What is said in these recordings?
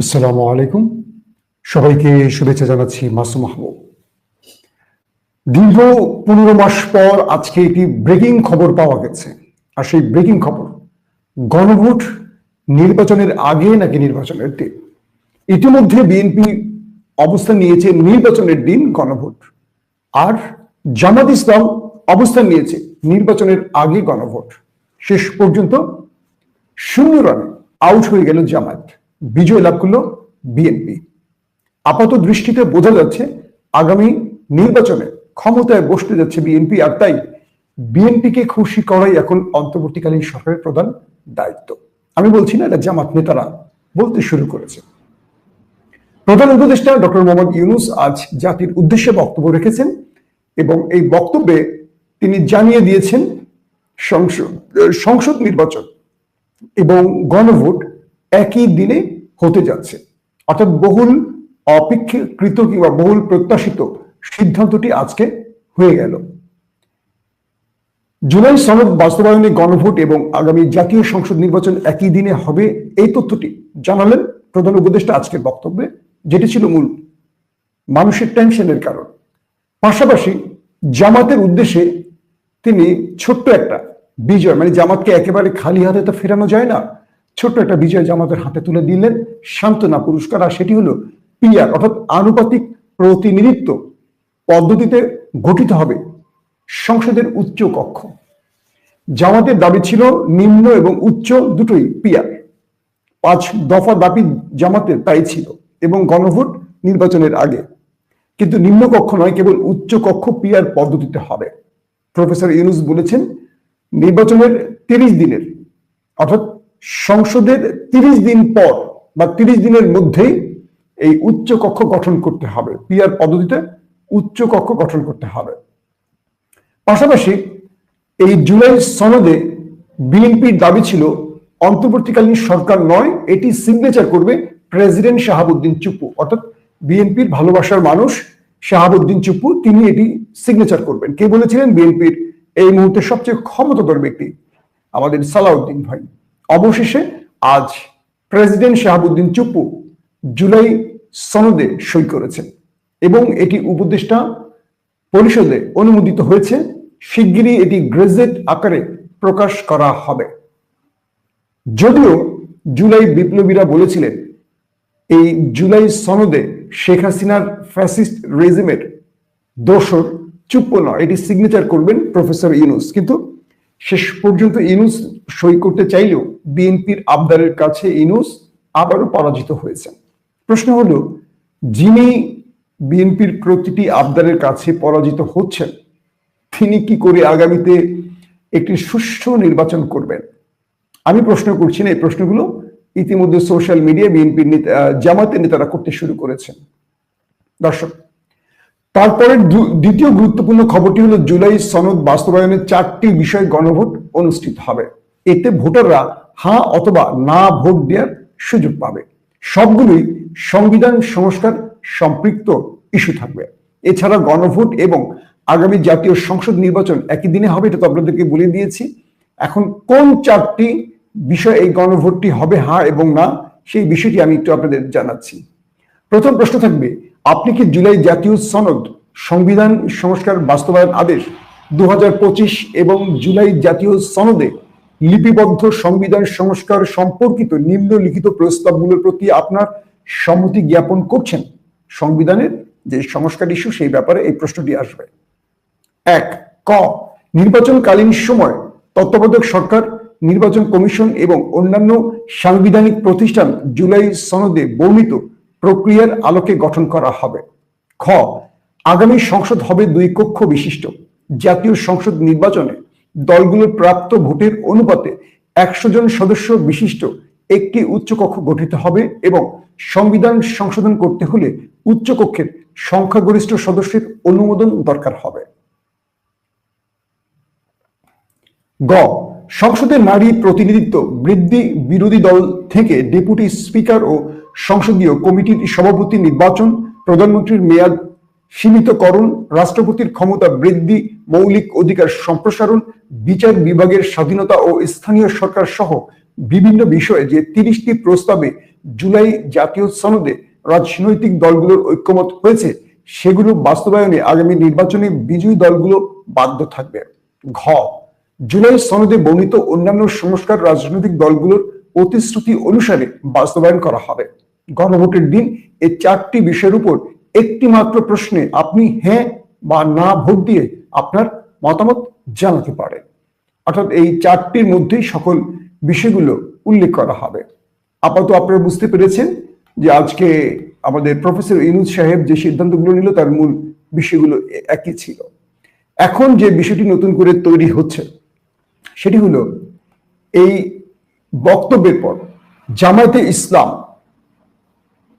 আসসালামু আলাইকুম। সবাইকে শুভেচ্ছা জানাচ্ছি মাসুম মাহবুব। দীর্ঘ পনেরো মাস পর আজকে একটি ব্রেকিং খবর পাওয়া গেছে। আর সেই ব্রেকিং খবর গণভোট নির্বাচনের আগে নাকি নির্বাচনের দিন? ইতিমধ্যে বিএনপি অবস্থান নিয়েছে নির্বাচনের দিন গণভোট। আর জামাত ইসলাম অবস্থান নিয়েছে নির্বাচনের আগে গণভোট। শেষ পর্যন্ত শূন্য রানে আউট হয়ে গেল জামাত। বিজয় লাভ করল বিএনপি আপাত দৃষ্টিতে বোঝা যাচ্ছে আগামী নির্বাচনে ক্ষমতায় বসতে যাচ্ছে বিএনপি আর তাই বিএনপিকে খুশি করাই এখন অন্তর্বর্তীকালীন সরকারের প্রধান দায়িত্ব। আমি বলছি না, এটা জামাত নেতারা বলতে শুরু করেছে। প্রধান উপদেষ্টা ডক্টর মোহাম্মদ ইউনুস আজ জাতির উদ্দেশ্যে বক্তব্য রেখেছেন এবং এই বক্তব্যে তিনি জানিয়ে দিয়েছেন সংসদ সংসদ নির্বাচন এবং গণভোট একই দিনে হতে যাচ্ছে। অর্থাৎ বহুল অপেক্ষাকৃত কিংবা বহুল প্রত্যাশিত সিদ্ধান্তটি আজকে হয়ে গেল। জুলাই সনদ বাস্তবায়নে গণভোট এবং আগামী জাতীয় সংসদ নির্বাচন একই দিনে হবে এই তথ্যটি জানালেন প্রধান উপদেষ্টা আজকের বক্তব্যে, যেটি ছিল মূল মানুষের টেনশনের কারণ। পাশাপাশি জামাতের উদ্দেশ্যে তিনি ছোট্ট একটা বিজয় মানে জামাতকে একেবারে খালি হাতে তো ফেরানো যায় না ছোট্ট একটা বিজয় জামাতের হাতে তুলে দিলেন, সান্ত্বনা পুরস্কার, আর সেটি হলো পিয়ার অর্থাৎ আনুপাতিক প্রতিনিধিত্ব পদ্ধতিতে গঠিত হবে সংসদের উচ্চ কক্ষ। জামাতের দাবি ছিল নিম্ন এবং উচ্চ দুটোই পিয়ার পাঁচ দফা দাবি জামাতের তাই ছিল এবং গণভোট নির্বাচনের আগে। কিন্তু নিম্ন কক্ষ নয়, কেবল উচ্চ কক্ষ পিয়ার পদ্ধতিতে হবে। প্রফেসর ইউনুস বলেছেন, নির্বাচনের তিরিশ দিনের, অর্থাৎ সংসদের তিরিশ দিন পর বা তিরিশ দিনের মধ্যেই এই উচ্চ কক্ষ গঠন করতে হবে। পিয়ার পদ্ধতিতে উচ্চ কক্ষ গঠন করতে হবে। পাশাপাশি এই জুলাই সনদে বিএনপির দাবি ছিল, অন্তর্বর্তীকালীন সরকার নয়, এটি সিগনেচার করবে প্রেসিডেন্ট শাহাবুদ্দিন চুপ্পু। অর্থাৎ বিএনপির ভালোবাসার মানুষ শাহাবুদ্দিন চুপ্পু, তিনি এটি সিগনেচার করবেন। কে বলেছিলেন? বিএনপির এই মুহূর্তে সবচেয়ে ক্ষমতাধর ব্যক্তি আমাদের সালাউদ্দিন ভাই। অবশেষে আজ প্রেসিডেন্ট শাহাবুদ্দিন চুপ্পু জুলাই সনদে সই করেছেন এবং এটি উপদেষ্টা পরিষদে অনুমোদিত হয়েছে। শিগগিরই এটি গ্রেজেট আকারে প্রকাশ করা হবে। যদিও জুলাই বিপ্লবীরা বলেছিলেন, এই জুলাই সনদে শেখ হাসিনার ফ্যাসিস্ট রেজিমের দোসর চুপ্প নয়, এটি সিগনেচার করবেন প্রফেসর ইউনুস। কিন্তু শেষ পর্যন্ত ইনুস সই করতে চাইলেও বিএনপির আবদারের কাছে ইনুস আবারও পরাজিত হয়েছেন প্রশ্ন হলো, যিনি বিএনপির প্রতিটি আবদারের কাছে পরাজিত হচ্ছেন, তিনি কি করে আগামীতে একটি সুষ্ঠু নির্বাচন করবেন? আমি প্রশ্ন করছি না, এই প্রশ্নগুলো ইতিমধ্যে সোশ্যাল মিডিয়া বিএনপির জামাতের নেতারা করতে শুরু করেছেন। দর্শক, তারপরে দ্বিতীয় গুরুত্বপূর্ণ খবরটি হলো, জুলাই সনদ বাস্তবায়নের চারটি বিষয় গণভোট অনুষ্ঠিত হবে। এতে ভোটাররা হ্যাঁ অথবা না ভোট দেওয়ার সুযোগ পাবে। সবগুলোই সংবিধান সংস্কার সম্পৃক্ত ইস্যু থাকবে। এছাড়া গণভোট এবং আগামী জাতীয় সংসদ নির্বাচন একই দিনে হবে, এটা তো আপনাদেরকে বলে দিয়েছি। এখন কোন চারটি বিষয় এই গণভোটটি হবে হ্যাঁ এবং না, সেই বিষয়টি আমি একটু আপনাদের জানাচ্ছি। প্রথম প্রশ্ন থাকবে, আপনি কি জুলাই জাতীয় সনদ সংবিধান সংস্কার বাস্তবায়ন আদেশ দু হাজার পঁচিশ এবং জুলাই জাতীয় সনদে লিপিবদ্ধ সংবিধান সংস্কার সম্পর্কিত নিম্নলিখিত প্রস্তাবগুলোর প্রতি আপনার সম্মতি জ্ঞাপন করছেন। সংবিধানের যে সংস্কার ইস্যু সেই ব্যাপারে এই প্রশ্নটি আসবে। এক, ক, নির্বাচনকালীন সময় তত্ত্বাবধায়ক সরকার, নির্বাচন কমিশন এবং অন্যান্য সাংবিধানিক প্রতিষ্ঠান জুলাই সনদে বর্ণিত প্রক্রিয়ার আলোকে গঠন করা হবে। খ, আগামী সংসদ হবে দুই কক্ষ বিশিষ্ট। জাতীয় সংসদ নির্বাচনে দলগুলোর প্রাপ্ত ভোটের অনুপাতে একশো জন সদস্য বিশিষ্ট একটি উচ্চকক্ষ গঠিত হবে এবং সংবিধান সংশোধন করতে হলে উচ্চকক্ষের সংখ্যাগরিষ্ঠ সদস্যের অনুমোদন দরকার হবে। গ, সংসদে নারী প্রতিনিধিত্ব বৃদ্ধি বিরোধী দল থেকে ডেপুটি স্পিকার ও সংসদীয় কমিটির সভাপতি নির্বাচন, প্রধানমন্ত্রীর মেয়াদ সীমিতকরণ রাষ্ট্রপতির ক্ষমতা বৃদ্ধি, মৌলিক অধিকার সম্প্রসারণ, বিচার বিভাগের স্বাধীনতা ও স্থানীয় সরকার সহ বিভিন্ন বিষয়ে যে তিরিশটি প্রস্তাবে জুলাই জাতীয় সনদে রাজনৈতিক দলগুলোর ঐক্যমত হয়েছে, সেগুলো বাস্তবায়নে আগামী নির্বাচনে বিজয়ী দলগুলো বাধ্য থাকবে। ঘ, জুলাই সনদে বর্ণিত অন্যান্য সংস্কার রাজনৈতিক দলগুলোর প্রতিশ্রুতি অনুসারে বাস্তবায়ন করা হবে। গণভোটের দিন এই চারটি বিষয়ের উপর একটি মাত্র প্রশ্নে আপনি হ্যাঁ বা না ভোট দিয়ে আপনার মতামত জানাতে পারেন। অর্থাৎ এই চারটির মধ্যেই সকল বিষয়গুলো উল্লেখ করা হবে। আপাতত আপনারা বুঝতে পেরেছেন যে আজকে আমাদের প্রফেসর ইনুজ সাহেব যে সিদ্ধান্তগুলো নিল তার মূল বিষয়গুলো একই ছিল। এখন যে বিষয়টি নতুন করে তৈরি হচ্ছে, সেটি হলো এই বক্তব্যের পর জামায়াতে ইসলাম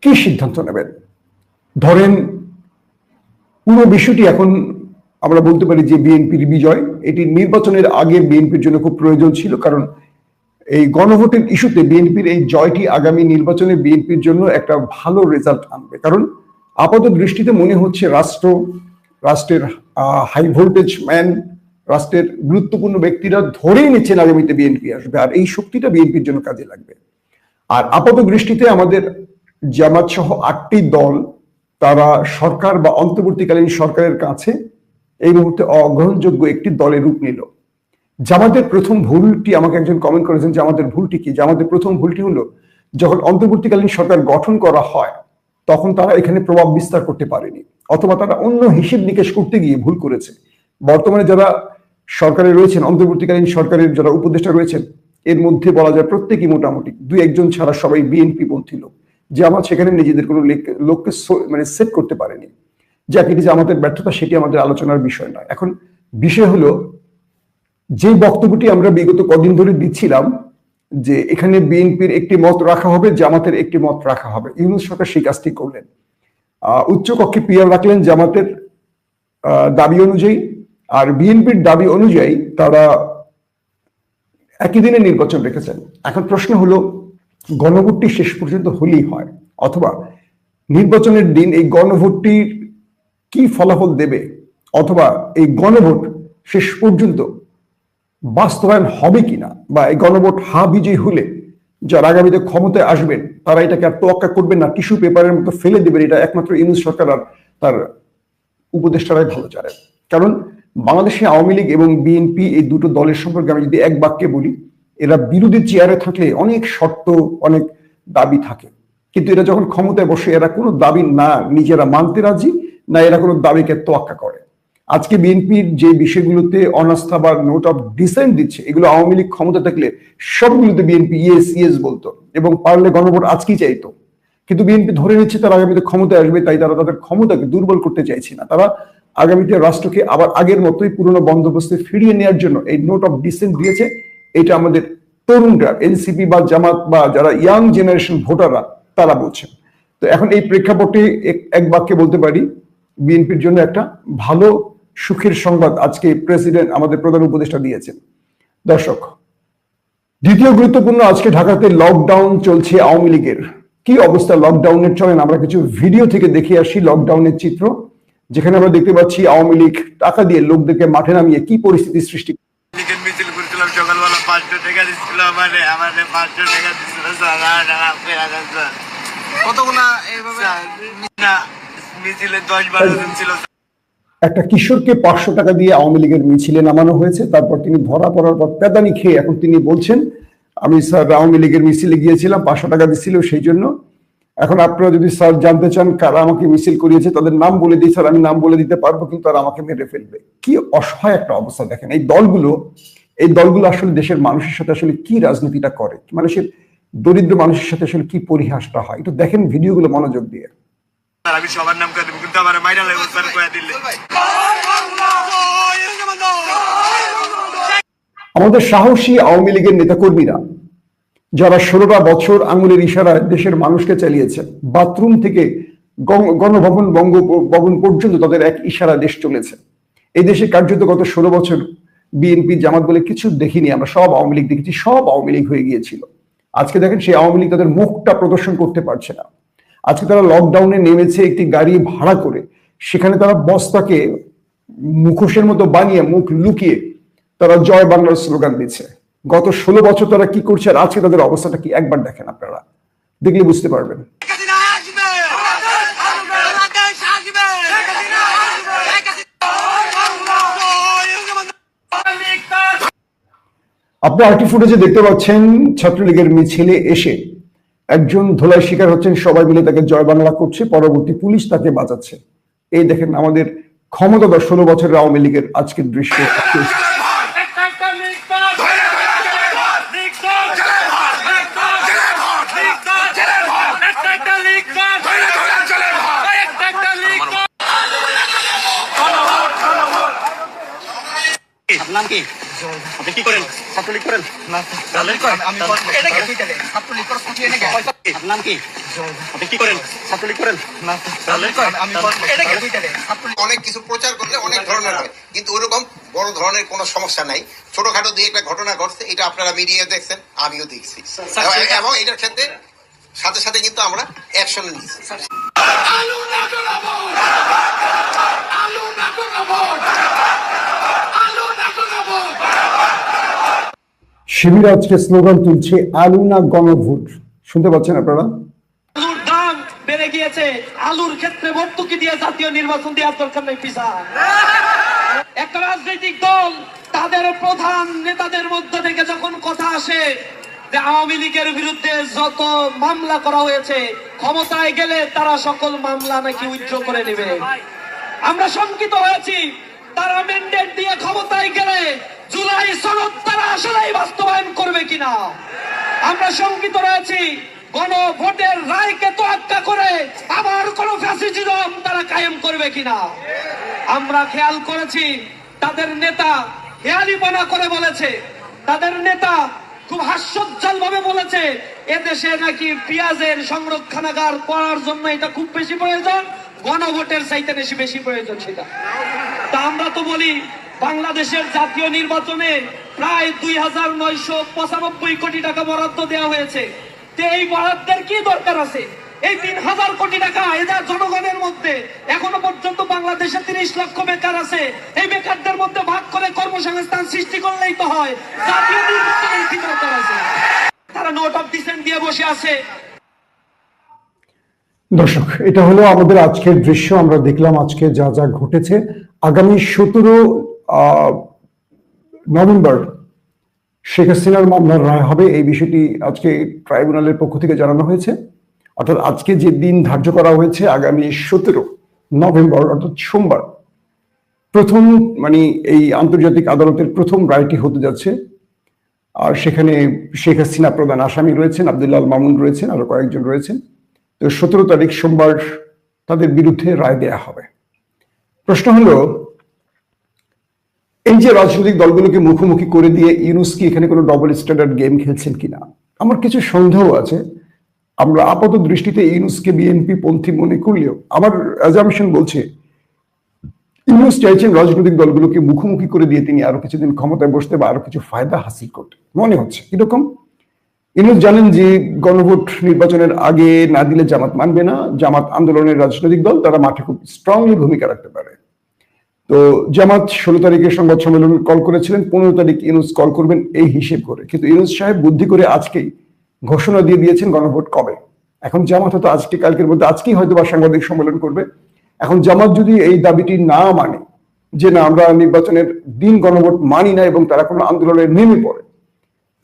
কি সিদ্ধান্ত নেবেন? ধরেন, পুরো বিষয়টি এখন আমরা বলতে পারি যে বিএনপির বিজয়। এটি নির্বাচনের আগে বিএনপির জন্য খুব প্রয়োজন ছিল, কারণ এই গণভোটের ইস্যুতে বিএনপির এই জয়টি আগামী নির্বাচনে বিএনপির জন্য একটা ভালো রেজাল্ট আনবে। কারণ আপাত দৃষ্টিতে মনে হচ্ছে রাষ্ট্র, রাষ্ট্রের হাই ভোল্টেজ ম্যান রাষ্ট্রের গুরুত্বপূর্ণ ব্যক্তিরা ধরেই নিচ্ছেন আগামীতে বিএনপি আসবে, আর এই শক্তিটা বিএনপির জন্য কাজে লাগবে। আর আপাত দৃষ্টিতে আমাদের জামাত সহ আটটি দল তারা সরকার বা অন্তর্বর্তীকালীন সরকারের কাছে এই মুহূর্তে অগ্রহণযোগ্য একটি দলের রূপ নিল। জামাতের প্রথম ভুলটি আমাকে একজন কমেন্ট করেছেন যে আমাদের ভুলটি কি? জামাতের প্রথম ভুলটি হলো যখন অন্তর্বর্তীকালীন সরকার গঠন করা হয়, তখন তারা এখানে প্রভাব বিস্তার করতে পারেনি, অথবা তারা অন্য হিসেব নিকেশ করতে গিয়ে ভুল করেছে। বর্তমানে যারা সরকারে রয়েছেন, অন্তর্বর্তীকালীন সরকারের যারা উপদেষ্টা রয়েছেন, এর মধ্যে বলা যায় প্রত্যেকই মোটামুটি দুই একজন ছাড়া সবাই বিএনপি পন্থী লোক। যে আমার সেখানে নিজেদের কোনো লোককে মানে সেট করতে পারেনি। যে আমাদের ব্যর্থতা সেটি আমাদের আলোচনার বিষয় নয়। এখন বিষয় হলো যে বক্তব্যটি আমরা বিগত কদিন ধরে দিচ্ছিলাম, যে এখানে বিএনপির একটি মত রাখা হবে, জামাতের একটি মত রাখা হবে। ইউনুস সরকার সেই কাজটি করলেন। উচ্চ কক্ষে পিয়ার রাখলেন জামাতের দাবি অনুযায়ী। আর বিএনপির দাবি অনুযায়ী তারা একই দিনে নির্বাচন রেখেছেন। এখন প্রশ্ন হলো গণভোটটি শেষ পর্যন্ত হলেই হয়, অথবা নির্বাচনের দিন এই গণভোটটির কি ফলাফল দেবে, অথবা এই গণভোট শেষ পর্যন্ত বাস্তবায়ন হবে কিনা, বা এই গণভোট হা বিজয়ী হলে যারা আগামীতে ক্ষমতায় আসবেন, তারা এটাকে আর তোয়াক্কা করবেন না, টিস্যু পেপারের মতো ফেলে দেবেন, এটা একমাত্র ইউনুস সরকার আর তার উপদেষ্টারাই ভালো জানেন। কারণ বাংলাদেশে আওয়ামী লীগ এবং বিএনপি এই দুটো দলের সম্পর্কে আমি যদি এক বাক্যে বলি এরা বিরোধী চেয়ারে থাকলে অনেক শর্ত, অনেক দাবি থাকে। কিন্তু এরা যখন ক্ষমতায় বসে, এরা কোনো দাবি না নিজেরা মানতে রাজি, না এরা কোনো দাবিকে তোয়াক্কা করে। আজকে বিএনপির যে বিষয়গুলোতে অনাস্থা বা নোট অফ ডিসেন্ট দিচ্ছে, এগুলো আওয়ামী লীগ ক্ষমতা থাকলে সবগুলোতে বিএনপি ইয়েস ইয়েস বলতো এবং পারলে গণভোট আজকেই চাইতো। কিন্তু বিএনপি ধরে নিচ্ছে তারা আগামীতে ক্ষমতায় আসবে, তাই তারা তাদের ক্ষমতাকে দুর্বল করতে চাইছে না। তারা আগামীতে রাষ্ট্রকে আবার আগের মতোই পুরনো বন্দোবস্তে ফিরিয়ে নেওয়ার জন্য এই নোট অফ ডিসেন্ট দিয়েছে। এটা আমাদের তরুণরা এনসিপি বা জামাত বা যারা ইয়াং জেনারেশন ভোটাররা, তারা বলছেন। তো এখন এই প্রেক্ষাপটে এক বাক্যে বলতে পারি, বিএনপির জন্য একটা ভালো সুখের সংবাদ আজকে প্রেসিডেন্ট, আমাদের প্রধান উপদেষ্টা দিয়েছেন। দর্শক, দ্বিতীয় গুরুত্বপূর্ণ আজকে ঢাকাতে লকডাউন চলছে আওয়ামী লীগের। কি অবস্থা লকডাউনের চলেন আমরা কিছু ভিডিও থেকে দেখে আসি লকডাউনের চিত্র। যেখানে আমরা দেখতে পাচ্ছি আওয়ামী লীগ টাকা দিয়ে লোকদেরকে মাঠে নামিয়ে কি পরিস্থিতি সৃষ্টি করছিলাম সকালবেলা পাঁচশো টাকা দিচ্ছিল আমারে আমারে পাঁচশো টাকা দিচ্ছিল কতগুলা এইভাবে? না মিছিলে দশ বারো জন ছিল একটা কিশোরকে পাঁচশো টাকা দিয়ে আওয়ামী লীগের মিছিলে নামানো হয়েছে তারপর তিনি ধরা পড়ার পর পেদানি খেয়ে এখন তিনি বলছেন আমি স্যার আওয়ামী লীগের মিছিলে গিয়েছিলাম পাঁচশো টাকা দিচ্ছিল সেই জন্য। এখন আপনারা যদি স্যার জানতে চান কারা আমাকে মিছিল করিয়েছে তাদের নাম বলে দিই স্যার আমি নাম বলে দিতে পারব কিন্তু আর আমাকে মেরে ফেলবে। কি অসহায় একটা অবস্থা দেখেন এই দলগুলো এই দলগুলো আসলে দেশের মানুষের সাথে আসলে কি রাজনীতিটা করে? মানুষের দরিদ্র মানুষের সাথে আসলে কি পরিহাসটা হয়? একটু দেখেন ভিডিওগুলো মনোযোগ দিয়ে। আমি সবার নাম করে দেবো কিন্তু আমার মাইরা লাগবে দিলে। আমাদের সাহসী আওয়ামী লীগের নেতাকর্মীরা যারা ষোলোটা বছর আঙুলের ইশারায় দেশের মানুষকে চালিয়েছে বাথরুম থেকে গণভবন বঙ্গভবন পর্যন্ত তাদের এক ইশারা দেশ চলেছে। এই দেশে কার্যত গত ষোলো বছর বিএনপি, জামাত বলে কিছু দেখিনি, আমরা সব আওয়ামী লীগ দেখেছি, সব আওয়ামী লীগ হয়ে গিয়েছিল। আজকে দেখেন সেই আওয়ামী লীগ তাদের মুখটা প্রদর্শন করতে পারছে না। আজকে তারা লকডাউনে নেমেছে, একটি গাড়ি ভাড়া করে। সেখানে তারা বস্তাকে মুখোশের মতো বানিয়ে, মুখ লুকিয়ে তারা জয় বাংলার স্লোগান দিচ্ছে। গত ষোলো বছর তারা কি করছে আর আজকে তাদের অবস্থাটা কি? একবার দেখেন আপনারা। দেখলে বুঝতে পারবেন। আপনি আরেকটি ফুটেজে দেখতে পাচ্ছেন ছাত্রলীগের মিছিলে এসে একজন ধোলাই শিকার হচ্ছেন, সবাই মিলে তাকে জয় বাংলা করছে, পরবর্তী পুলিশ তাকে বাঁচাচ্ছে। এই দেখেন আমাদের ক্ষমতাধর ষোলো বছরের আওয়ামী লীগের আজকের দৃশ্য। নাম কি? আপনি কি করেন? ছাত্রলীগ করেন? এটা কি? আপনার নাম কি? আপনি কি করেন? ছাত্রলীগ করেন? এটা কি? অনেক কিছু প্রচার করলে অনেক ধরনের হয়। কিন্তু ওরকম বড় ধরনের কোনো সমস্যা নাই। ছোটখাটো দুই একটা ঘটনা ঘটছে এটা আপনারা মিডিয়া দেখছেন আমিও দেখছি। এবং- এবং এটার ক্ষেত্রে সাথে সাথে কিন্তু আমরা অ্যাকশন নিয়েছি শিবির আজকে স্লোগান তুলছে আলু না গণভোট। শুনতে পাচ্ছেন আপনারা? আলুর ক্ষেত্রে দল প্রধান নেতাদের মধ্যে থেকে যখন কথা আসে আওয়ামী লীগের বিরুদ্ধে যত মামলা করা হয়েছে, ক্ষমতায় গেলে তারা সকল মামলা নাকি উইথড্র করে নেবে। আমরা শঙ্কিত হয়েছি। তারা ম্যান্ডেট দিয়ে ক্ষমতায় গেলে জুলাই সনদ তারা আসলেই বাস্তবায়ন করবে কিনা? আমরা শঙ্কিত রয়েছি, গণভোটের রায়কে তোয়াক্কা করে আবার কোন ফ্যাসিজম তারা কায়েম করবে কিনা? আমরা খেয়াল করেছি, তাদের নেতা হেয়ালিপনা করে বলেছে, তাদের নেতা খুব হাস্যোজ্জ্বল ভাবে বলেছে, এদেশে নাকি পেঁয়াজের সংরক্ষণাগার করার জন্য এটা খুব বেশি প্রয়োজন, গণভোটের চাইতে বেশি বেশি প্রয়োজন সেটা। তা আমরা তো বলি বাংলাদেশের জাতীয় নির্বাচনে প্রায় দুই হাজার নয়শো পঁচানব্বই কোটি টাকা বরাদ্দ দেওয়া হয়েছে। এই বরাদ্দের কি দরকার আছে? এই তিন হাজার কোটি টাকা এদের জনগণের মধ্যে এখনও পর্যন্ত বাংলাদেশে তিরিশ লক্ষ বেকার আছে। এই বেকারদের মধ্যে ভাগ করে কর্মসংস্থান সৃষ্টি করলেই তো হয়। তারা নোট অফ ডিসেন্ট দিয়ে বসে আছে। দর্শক, এটা হলো আমাদের আজকের দৃশ্য। আমরা দেখলাম আজকে যা যা ঘটেছে। আগামী সতেরো নভেম্বর, শেখ হাসিনার মামলার রায় হবে। এই বিষয়টি আজকে ট্রাইব্যুনালের পক্ষ থেকে জানানো হয়েছে। অর্থাৎ আজকে যে দিন ধার্য করা হয়েছে আগামী সতেরো নভেম্বর, অর্থাৎ সোমবার, প্রথম মানে এই আন্তর্জাতিক আদালতের প্রথম রায়টি হতে যাচ্ছে। আর সেখানে শেখ হাসিনা প্রধান আসামি রয়েছেন, আব্দুল্লাহ মামুন রয়েছেন, আরও কয়েকজন রয়েছেন। তো সতেরো তারিখ সোমবার তাদের বিরুদ্ধে রায় দেয়া হবে। প্রশ্ন হলো এই যে রাজনৈতিক দলগুলোকে মুখোমুখি করে দিয়ে ইউনুস কি এখানে কোনো ডবল স্ট্যান্ডার্ড গেম খেলছেন কিনা? আমার কিছু সন্দেহ আছে। আমরা আপাত দৃষ্টিতে ইউনুসকে বিএনপি পন্থী মনে করলেও আমার অ্যাজামশন বলছে, ইউনুস চাইছেন রাজনৈতিক দলগুলোকে মুখোমুখি করে দিয়ে তিনি আরও কিছুদিন ক্ষমতায় বসতে বা আরও কিছু ফায়দা হাসিল করতে। মনে হচ্ছে, কীরকম? ইনুস জানেন যে গণভোট নির্বাচনের আগে না দিলে জামাত মানবে না। জামাত আন্দোলনের রাজনৈতিক দল তারা মাঠে খুব স্ট্রংলি ভূমিকা রাখতে পারে। তো জামাত ষোলো তারিখে সংবাদ সম্মেলন কল করেছিলেন, পনেরো তারিখ ইনুস কল করবেন এই হিসেব করে। কিন্তু ইনুস সাহেব বুদ্ধি করে আজকেই ঘোষণা দিয়ে দিয়েছেন গণভোট কবে? এখন জামাত হয়তো আজকে, কালকের মধ্যে আজকেই হয়তো বা সাংবাদিক সম্মেলন করবে। এখন জামাত যদি এই দাবিটি না মানে যে না, আমরা নির্বাচনের দিন গণভোট মানি না এবং তারা কোনো আন্দোলনে নেমে পড়ে,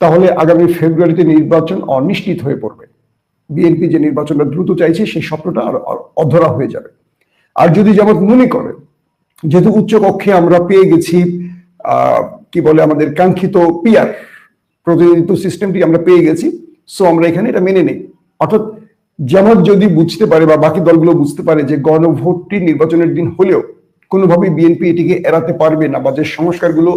তাহলে আগামী ফেব্রুয়ারিতে নির্বাচন অনিশ্চিত হয়ে পড়বে। বিএনপি যে নির্বাচনটা দ্রুত চাইছে, সেই স্বপ্নটা আর অধরা হয়ে যাবে। আর যদি জামাত মনে করে যেহেতু উচ্চ কক্ষে আমরা পেয়ে গেছি কি বলে আমাদের কাঙ্ক্ষিত পিয়ার প্রতিনিধিত্ব সিস্টেমটি আমরা পেয়ে গেছি, সো আমরা এখানে এটা মেনে নেই। অর্থাৎ জামাত যদি বুঝতে পারে বা বাকি দলগুলো বুঝতে পারে যে গণভোটটি নির্বাচনের দিন হলেও কোনোভাবেই বিএনপি এটিকে এড়াতে পারবে না বা যে সংস্কারগুলো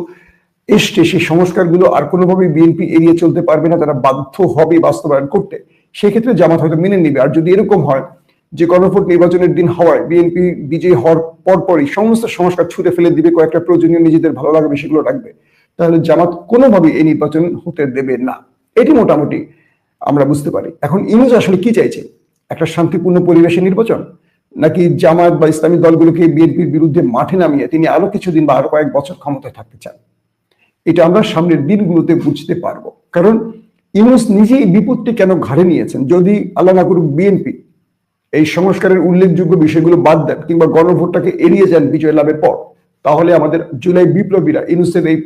এসছে, সেই সংস্কারগুলো আর কোনোভাবেই বিএনপি এড়িয়ে চলতে পারবে না, তারা বাধ্য হবে বাস্তবায়ন করতে, সেক্ষেত্রে জামাত হয়তো মেনে নেবে। আর যদি এরকম হয় যে গণভোট নির্বাচনের দিন হওয়ায় বিএনপি বিজয়ী হওয়ার পরপরই সমস্ত সংস্কার ছুঁড়ে ফেলে দিবে, কয়েকটা প্রয়োজনীয় নিজেদের ভালো লাগবে, সেগুলো রাখবে। তাহলে জামাত কোনোভাবেই এই নির্বাচন হতে দেবে না। এটি মোটামুটি আমরা বুঝতে পারি। এখন ইনুজ আসলে কি চাইছে? একটা শান্তিপূর্ণ পরিবেশে নির্বাচন? নাকি জামাত বা ইসলামী দলগুলোকে বিএনপির বিরুদ্ধে মাঠে নামিয়ে তিনি আরও কিছুদিন বা আরও কয়েক বছর ক্ষমতায় থাকতে চান? এটা আমরা সামনের দিনগুলোতে বুঝতে পারব। কারণ ইউনুস নিজেই বিপদটি কেন ঘাড়ে নিয়েছেন? যদি আল্লাহ না করুক বিএনপি এই সংস্কারের উল্লেখযোগ্য বিষয়গুলো বাদ দেন কিংবা গণভোটটাকে এড়িয়ে যান বিজয় লাভের পর, তাহলে আমাদের জুলাই বিপ্লবীরা ইউনুসের এই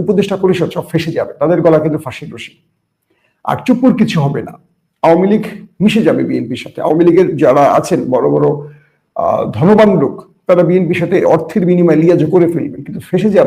উপদেষ্টা পরিষদ সব ফেসে যাবে, তাদের গলা কিন্তু ফাঁসির রশি। আর চুপুর কিছু হবে না। আওয়ামী লীগ মিশে যাবে বিএনপির সাথে। আওয়ামী লীগের যারা আছেন, বড় বড় ধনবান লোক, তারা বিএনপির সাথে অর্থের বিনিময়ে লিয়াজ করে ফেলবেন, কিন্তু ফেসে যাবে